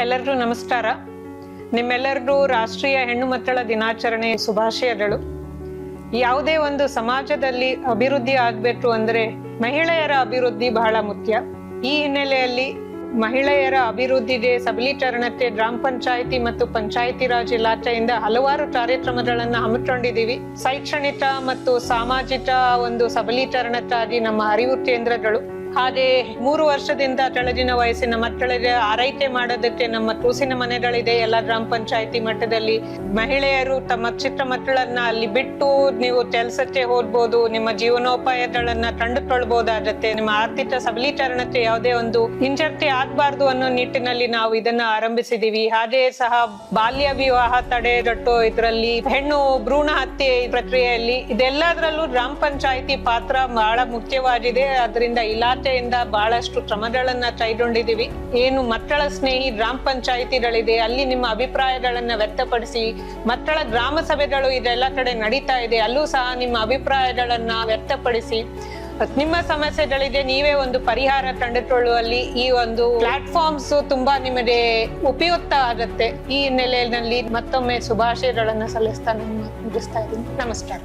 ಎಲ್ಲರಿಗೂ ನಮಸ್ಕಾರ. ನಿಮ್ಮೆಲ್ಲರಿಗೂ ರಾಷ್ಟ್ರೀಯ ಹೆಣ್ಣು ಮಕ್ಕಳ ದಿನಾಚರಣೆ ಶುಭಾಶಯಗಳು ಯಾವುದೇ ಒಂದು ಸಮಾಜದಲ್ಲಿ ಅಭಿವೃದ್ಧಿ ಆಗ್ಬೇಕು ಅಂದ್ರೆ ಮಹಿಳೆಯರ ಅಭಿವೃದ್ಧಿ ಬಹಳ ಮುಖ್ಯ. ಈ ಹಿನ್ನೆಲೆಯಲ್ಲಿ ಮಹಿಳೆಯರ ಅಭಿವೃದ್ಧಿಗೆ ಸಬಲೀಕರಣಕ್ಕೆ ಗ್ರಾಮ ಪಂಚಾಯಿತಿ ಮತ್ತು ಪಂಚಾಯಿತಿ ರಾಜ್ ಇಲಾಖೆಯಿಂದ ಹಲವಾರು ಕಾರ್ಯಕ್ರಮಗಳನ್ನು ಹಮ್ಮಿಕೊಂಡಿದ್ದೀವಿ. ಶೈಕ್ಷಣಿಕ ಮತ್ತು ಸಾಮಾಜಿಕ ಒಂದು ಸಬಲೀಕರಣಕ್ಕಾಗಿ ನಮ್ಮ ಅರಿವು ಕೇಂದ್ರಗಳು. ಹಾಗೆ ಮೂರು ವರ್ಷದಿಂದ ಕೆಳಗಿನ ವಯಸ್ಸಿನ ಮಕ್ಕಳಿಗೆ ಆರೈಕೆ ಮಾಡೋದಕ್ಕೆ ನಮ್ಮ ಕೂಸಿನ ಮನೆಗಳಿದೆ, ಎಲ್ಲ ಗ್ರಾಮ ಪಂಚಾಯತಿ ಮಟ್ಟದಲ್ಲಿ. ಮಹಿಳೆಯರು ತಮ್ಮ ಚಿಕ್ಕ ಮಕ್ಕಳನ್ನ ಅಲ್ಲಿ ಬಿಟ್ಟು ನೀವು ಕೆಲಸಕ್ಕೆ ಹೋಗ್ಬೋದು, ನಿಮ್ಮ ಜೀವನೋಪಾಯಗಳನ್ನ ಕಂಡುಕೊಳ್ಬಹುದಾಗತ್ತೆ ನಿಮ್ಮ ಆರ್ಥಿಕ ಸಬಲೀಕರಣಕ್ಕೆ ಯಾವುದೇ ಒಂದು ಹಿಂಜರ್ತಿ ಆಗ್ಬಾರ್ದು ಅನ್ನೋ ನಿಟ್ಟಿನಲ್ಲಿ ನಾವು ಇದನ್ನ ಆರಂಭಿಸಿದೀವಿ. ಹಾಗೆ ಸಹ ಬಾಲ್ಯ ವಿವಾಹ ತಡೆಗಟ್ಟೋ ಇದರಲ್ಲಿ ಹೆಣ್ಣು ಭ್ರೂಣ ಹತ್ಯೆ ಪ್ರಕ್ರಿಯೆಯಲ್ಲಿ ಇದೆಲ್ಲದರಲ್ಲೂ ಗ್ರಾಮ ಪಂಚಾಯಿತಿ ಪಾತ್ರ ಬಹಳ ಮುಖ್ಯವಾಗಿದೆ. ಅದರಿಂದ ಇಲಾಖೆಯಿಂದ ಬಹಳಷ್ಟು ಕ್ರಮಗಳನ್ನ ಕೈಗೊಂಡಿದ್ದೀವಿ. ಏನು ಮಕ್ಕಳ ಸ್ನೇಹಿ ಗ್ರಾಮ ಪಂಚಾಯಿತಿಗಳಿದೆ, ಅಲ್ಲಿ ನಿಮ್ಮ ಅಭಿಪ್ರಾಯಗಳನ್ನ ವ್ಯಕ್ತಪಡಿಸಿ, ಮಕ್ಕಳ ಗ್ರಾಮ ಸಭೆಗಳು ಇದೆಲ್ಲ ಕಡೆ ನಡೀತಾ ಇದೆ, ಅಲ್ಲೂ ಸಹ ನಿಮ್ಮ ಅಭಿಪ್ರಾಯಗಳನ್ನ ವ್ಯಕ್ತಪಡಿಸಿ. ನಿಮ್ಮ ಸಮಸ್ಯೆಗಳಿಗೆ ನೀವೇ ಒಂದು ಪರಿಹಾರ ಕಂಡುಕೊಳ್ಳುವಲ್ಲಿ ಈ ಒಂದು ಪ್ಲಾಟ್ಫಾರ್ಮ್ಸ್ ತುಂಬಾ ನಿಮಗೆ ಉಪಯುಕ್ತ ಆಗುತ್ತೆ. ಈ ಹಿನ್ನೆಲೆಯಲ್ಲಿ ಮತ್ತೊಮ್ಮೆ ಶುಭಾಶಯಗಳನ್ನು ಸಲ್ಲಿಸ್ತಾ ನಾನು ಮುಗಿಸ್ತಾ ಇದ್ದೀನಿ. ನಮಸ್ಕಾರ.